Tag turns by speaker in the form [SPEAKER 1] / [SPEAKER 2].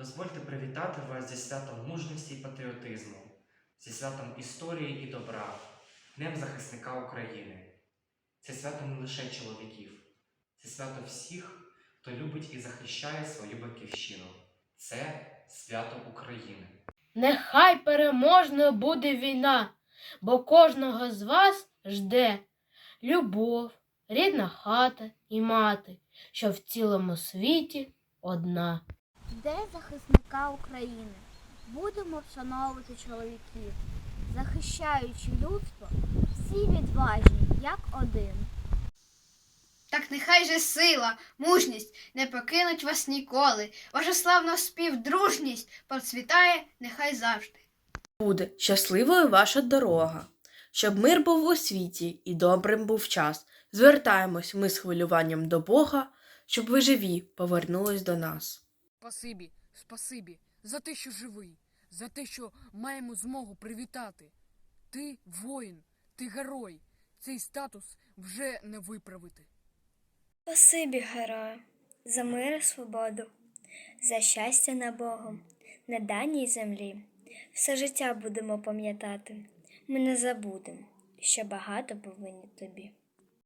[SPEAKER 1] Дозвольте привітати вас зі святом мужності і патріотизму, зі святом історії і добра, Днем захисника України. Це свято не лише чоловіків, це свято всіх, хто любить і захищає свою батьківщину. Це свято України.
[SPEAKER 2] Нехай переможною буде війна, бо кожного з вас жде любов, рідна хата і мати, що в цілому світі одна.
[SPEAKER 3] День захисника України. Будемо вшановувати чоловіків, захищаючи людство, всі відважні, як один.
[SPEAKER 4] Так нехай же сила, мужність не покинуть вас ніколи. Ваша славна співдружність процвітає нехай завжди.
[SPEAKER 5] Буде щасливою ваша дорога, щоб мир був у світі і добрим був час. Звертаємось ми з хвилюванням до Бога, щоб ви живі повернулись до нас.
[SPEAKER 6] Спасибі, спасибі за те, що живий, за те, що маємо змогу привітати. Ти воїн, ти герой. Цей статус вже не виправити.
[SPEAKER 7] Спасибі, герою, за мир і свободу, за щастя на Богом, на даній землі. Все життя будемо пам'ятати. Ми не забудемо, що багато повинні тобі.